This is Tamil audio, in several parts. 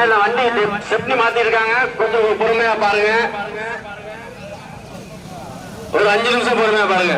மேல வண்டி செப்டி மாத்திருக்காங்க. கொஞ்சம் பொறுமையா பாருங்க. ஒரு அஞ்சு நிமிஷம் பொறுமையா பாருங்க.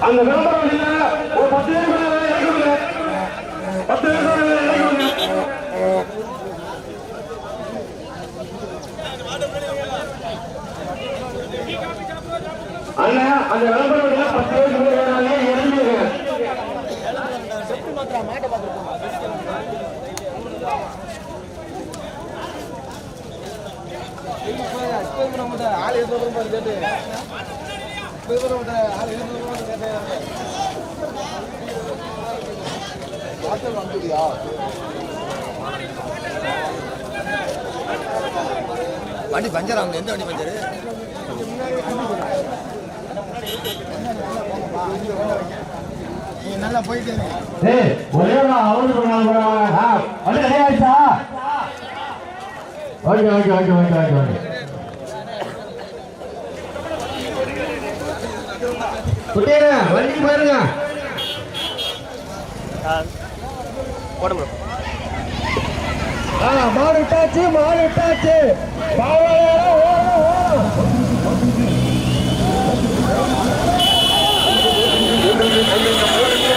அந்த விளம்பரம் இல்ல. ஒரு பத்து பேர் இறக்குங்க பத்து பேர் இறக்குங்க அண்ணா அந்த விளம்பரம் இல்ல. பத்து பேர் இறங்குங்க ஆள் இருநூறு ரூபாய் கேட்டு ஆள் இருநூறு ரூபாய் கேட்டு வாட்ஸ்அப் வந்துடியா வண்டி பஞ்சர் ஆகுது. எந்த வண்டி பஞ்சரு? நல்லா போயிட்டு ஏய் ஒரே அவரு okay okay okay okay okay. வண்டிக்கு போயிருங்க ஆ மாடு விட்டாச்சு மாடு விட்டாச்சு பாவாடா ஓரம் ஓரம் எங்களுக்கு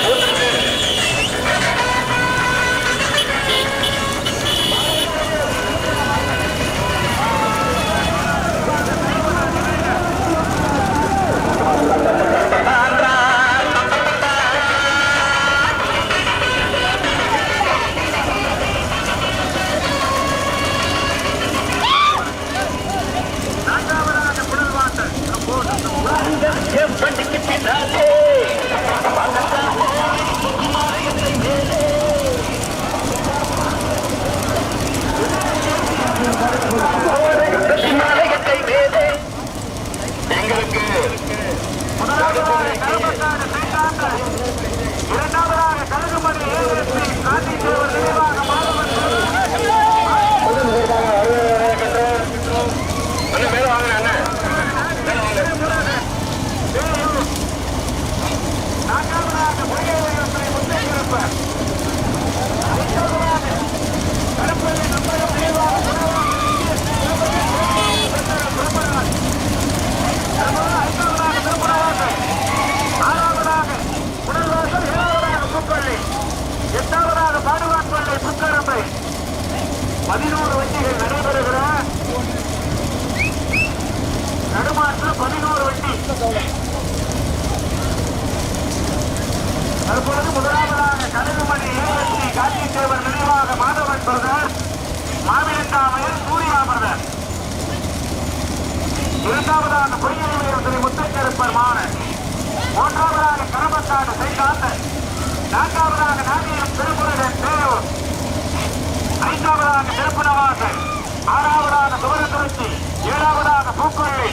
பூக்கொள்ளி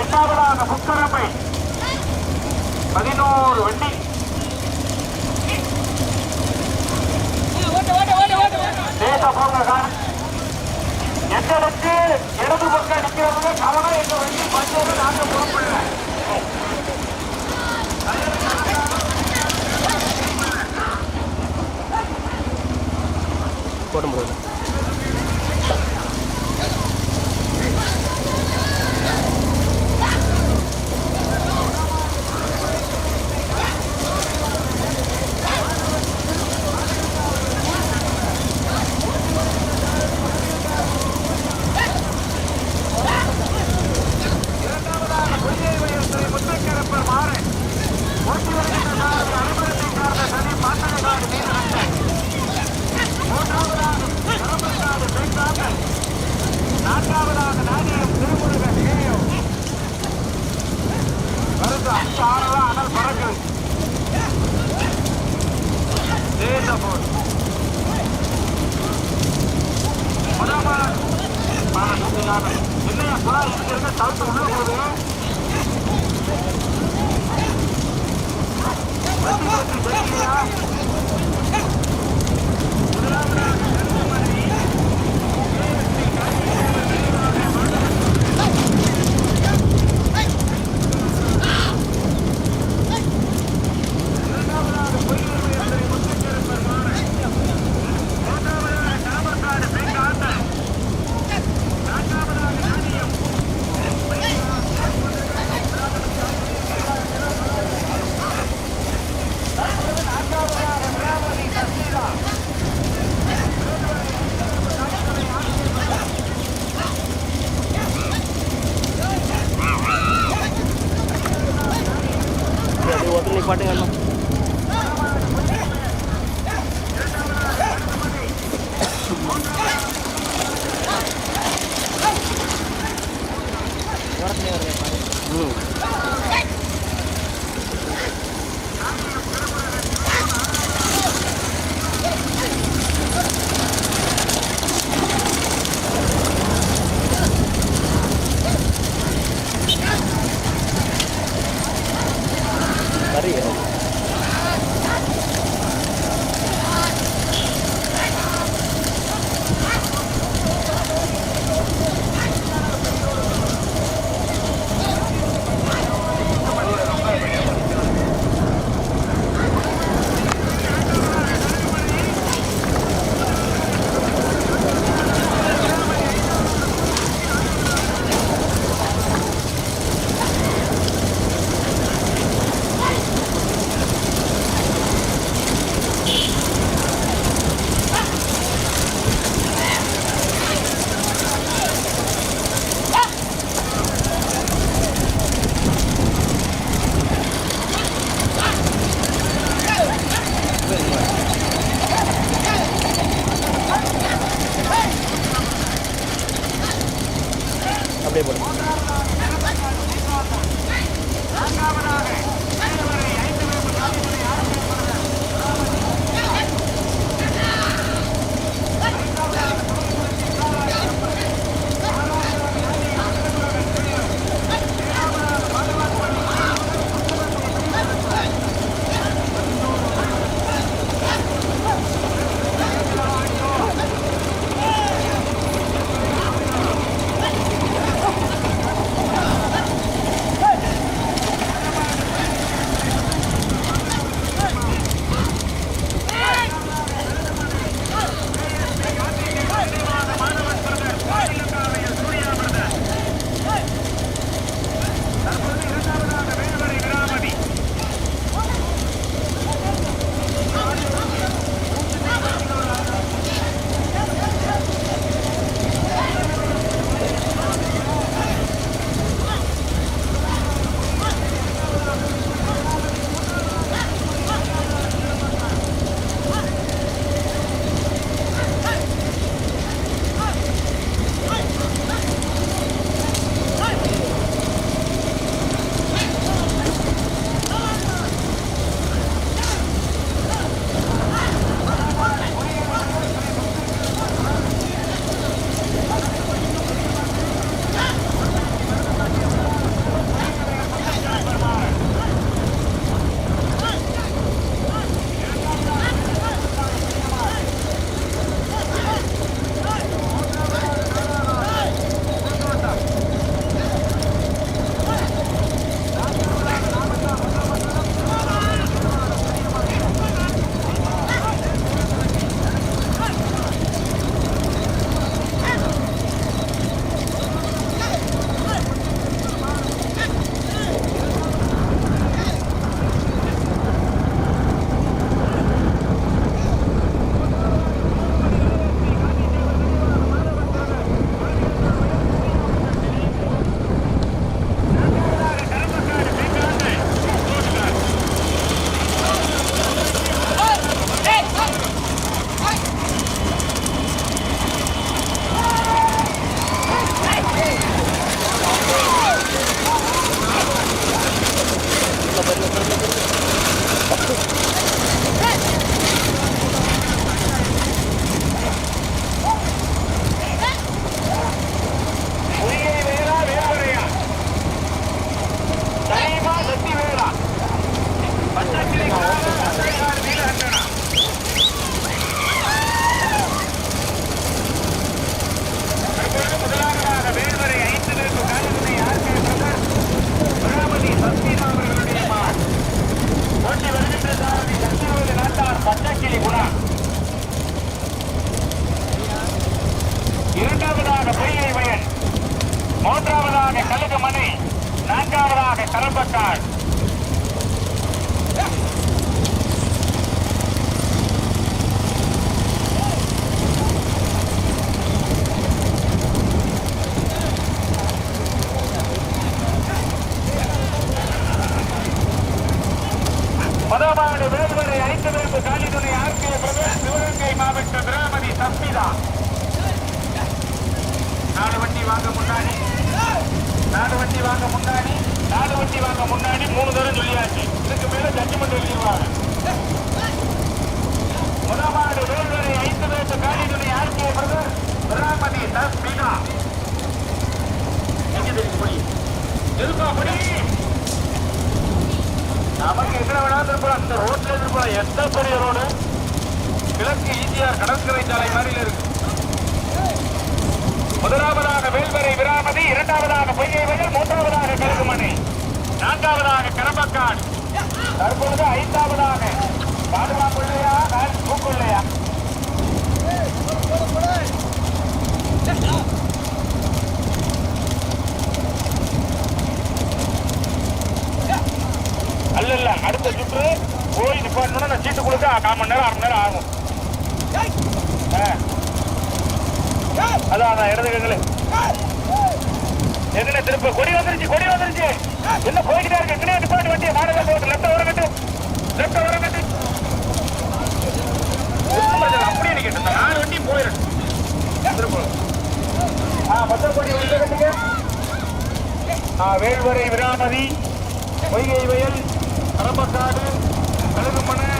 எட்டாவதாக புக்கரப்பை பதினோரு வண்டி எங்களுக்கு இடது பக்கம் நிற்கிறவங்க கவனம் எங்க வண்டி பஞ்சோடு நாங்கள் பொறுப்பில்லை போட மூன்றாவதாக கழுகுமணி நான்காவதாக கரம்பக்கால் முதலாவது வேறுவரை ஐந்து பேருக்கு காலிதுணை ஆர்கிய பிரதேஷ் சிவகங்கை மாவட்ட திராமதி சஸ்மிதா நாலு வண்டி வாங்க முன்னாடி நாலு வண்டி வாங்க முன்னாடி நாலு வண்டி வாங்க முன்னாடி மூணு தரம் சொல்லியாச்சு இதுக்கு மேல ஜட்ஜ்மெண்ட் எழுதிடுவாங்க முதலாவது வேறுவரை ஐந்து பேருக்கு காலிதுணை ஆர்கிய பிரதேஷ் திராமதி சஸ்மிதா எங்க தெரியும் படி எதுப்பா நமக்கு எங்க வேணாலும் இருப்போம் அந்த ரோட்ல இருப்போம் எந்த பெரிய ரோடு கிழக்கு ஈசிஆர் கடற்கரை சாலை மாதிரி இருக்கு முதலாவதாக வேல்வரை விராமதி இரண்டாவதாக பொய்யை வயல் மூன்றாவதாக கருகுமணி நான்காவதாக கரம்பக்காடு தற்பொழுது ஐந்தாவதாக பாதுகாப்புள்ளையா பூக்குள்ளையா அல்ல இல்ல அடுத்த சுற்று. போய் நிப்பாட்டணும்னா நான் சீட்டு கொடுக்க கால் மணி நேரம் அரை மணி நேரம் ஆகும். ஆ. அதான் அதான் இடது கங்களு எங்கண்ணே திருப்ப? கொடி வந்துருச்சு கொடி வந்துருச்சு. என்ன போய்கிட்டே இருக்கு? எங்கனே நிப்பாட்டு வண்டியை மாடல போட்டு லெஃப்ட் வர கட்டு. லெஃப்ட் வர கட்டு. அப்படியே நிக்கட்டும் இந்த நாலு வண்டி போயிடும் திரும்ப ஆ பத்திர கொடி கட்டுங்க. ஆ வேல்வரை விராமதி. பொய்கை வயல். அரம்பக்காடு கழுகுமனை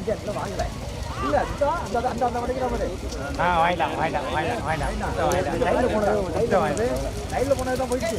இல்லை வாங்கல இல்ல அதுதான் அந்த அந்த அந்த வண்டிக்கு நம்ம ஆ வாங்கிடலாம் வாங்கிடலாம் வாங்கிடலாம் வாங்கிடலாம் சைடில் போனது சைடில் போனது சைடில் போனது தான் போயிடுச்சு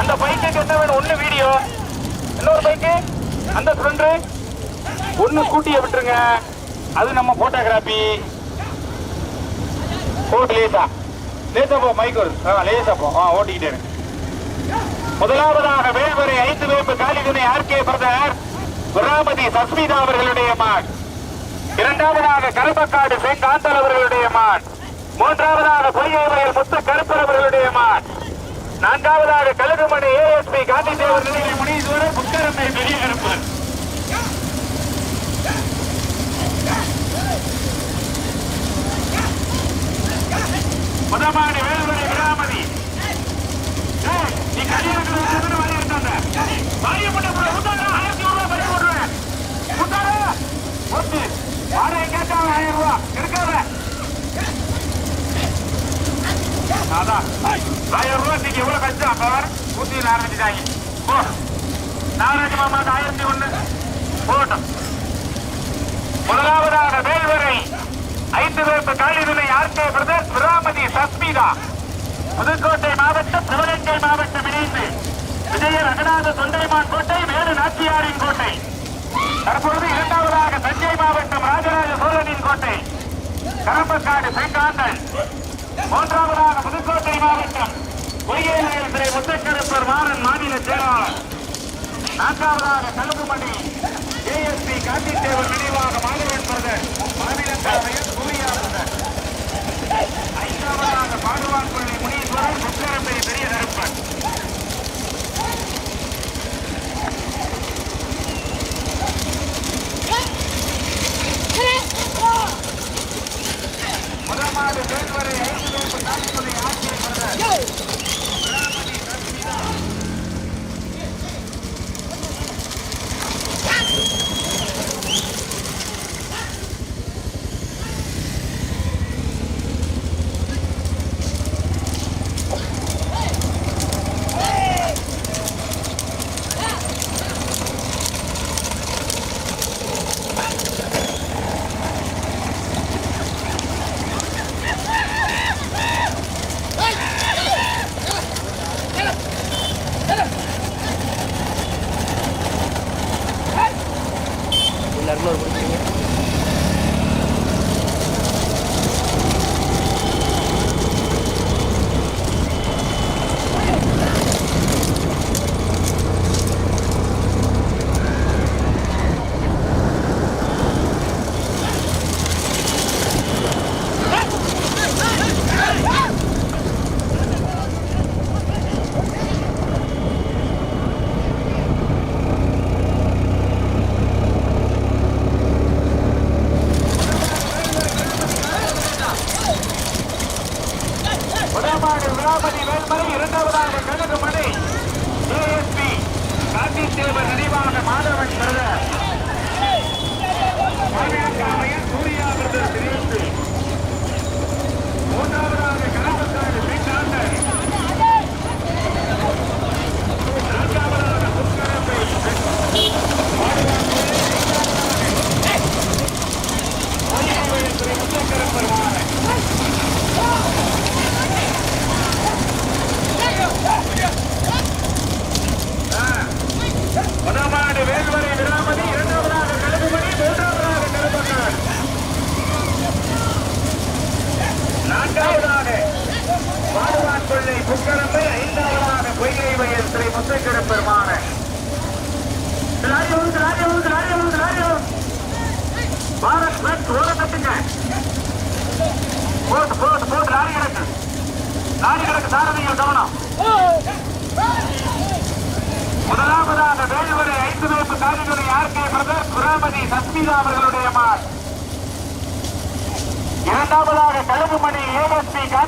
அந்த பைக்கு என்ன வேணும்? ஒண்ணு வீடியோ இன்னொரு பைக்கு அந்த ஃப்ரெண்டு ஒண்ணு ஸ்கூட்டியை விட்டுருங்க. அது நம்ம போட்டோகிராபி போட்டு லேசா. லேசா போ மைக் வருது லேசா போ. ஆ ஓட்டிக்கிட்டே இருக்கு முதலாவதாக வேல்வரை ஐந்து வேப்பு காலிதுனை ஆர்கே பிரதர் குராமதி சஸ்மிதா அவர்களுடைய மான். இரண்டாவதாக கருப்பக்காடு செங்காந்தல் அவர்களுடைய மான். மூன்றாவதாக பொய்கை வயல் முத்து கருப்பரவர்களுடைய மான். நான்காவதாக கழுகுமணி ஏஎஸ்பி காந்தி தேவர் நிலையை முனீஸ்வரர் புத்தரமை பெரிய கருப்பன் முதமாடி ஊத்தி போ ஆயிரத்தி ஒண்ணு போட்டோம் முதலாவதாக வேல்வரை ஐந்து காலிதுனை ஆர்கே விராமதி சஸ்மிதா. புதுக்கோட்டை மாவட்டம் சிவகங்கை மாவட்டம் இணைந்து விஜய ரங்கநாத தொண்டைமான் கோட்டை வேறு நாச்சியாரின் கோட்டை. தற்பொழுது இரண்டாவதாக தஞ்சை மாவட்டம் ராஜராஜ சோழனின் கோட்டை. கரம்பக்காடு செங்காந்தல். மூன்றாவதாக புதுக்கோட்டை மாவட்டம் பொய்கையில் திரை முத்தக்கருப்பர் மாறன் மாநில செயலாளர். நான்காவதாக கழுகுமணி ஏஎஸ்பி காந்தித்தேவர் நினைவாக மாணவன் பிரதர் மாநில தலைவர் சூர்யா பிரதர். ஐந்தாவதாக பாடுவான் கொள்ளை முனீஸ்வரன் முத்தரப்பை பெரிய கருப்பன் முதலாவது வேல்வரை ஐந்து வேப்பு காந்தித்துறை ஆட்சியை பிரதர்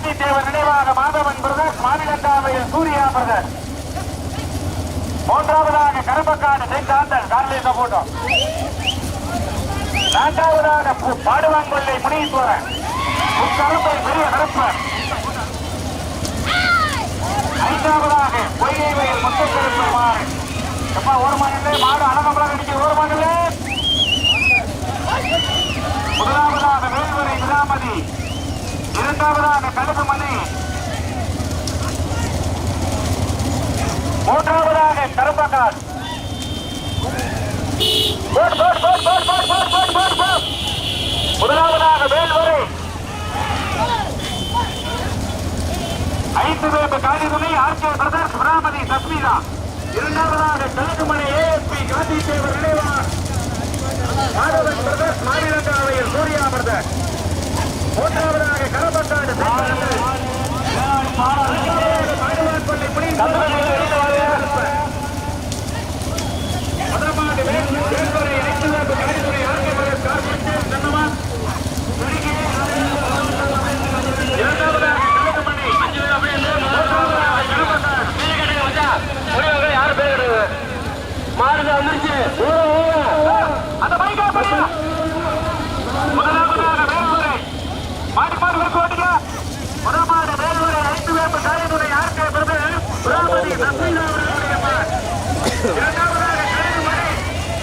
சிவாஜி தேவர் நினைவாக மாதவன் பிரதர்ஸ் மாநிலத்தாவையில் சூர்யா பிரதர்ஸ் மூன்றாவதாக கரும்பக்காடு தென்காந்தல் கார்லேஜ போட்டோம் நான்காவதாக பாடுவாங்கொள்ளை முனீஸ்வரன். உட்கருப்பை பெரிய கருப்பன். ஐந்தாவதாக பொய்கை வயல் முத்தக்கருப்பர் மாறு எப்பா ஓரமான மாடு அழகம்பளம் அடிக்க ஓரமான முதலாவதாக வேல்வரை விதாமதி இரண்டாவதாக கழுகு மணி மூன்றாவதாக கரும்பக்கால் முதலாவதாக வேல்வரை. ஐந்து வேப்பு காலிதுணை ஆர்கே பிரதர்ஸ் பிராமதி சஸ்மிதா. இரண்டாவதாக கழகுமலை ஏஎஸ்பி காந்தி தேவர் நினைவார். மாதவன் பிரதர்ஸ் மாநிலங்களவையில் சூர்யா பிரதர்ஸ் மூன்றாவதாக கரபத்தாடு முதமாண்டு மேற்கொரை ஐந்து வேப்பு கலைத்துறை ஆகிய மலர் கார்பரேஷன் தன்னமான் இரண்டாவதாக கலகமணி அஞ்சு பேர் அப்படியே மூன்றாவதாக கரபத்தாடு நீங்க கேட்டீங்க மச்சா முடிவுக்கு யார் பேர் மாறுதா வந்துருச்சு அந்த பைக்கா பைக்கா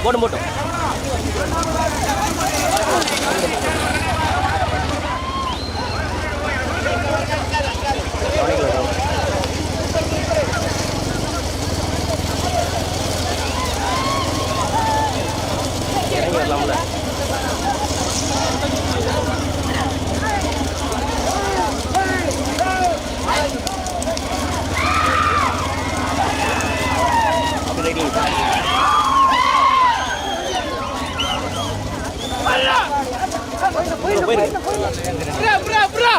போட்டும் போட்டும். இறங்கி வரலாம்ல. போயிரு. போயிரு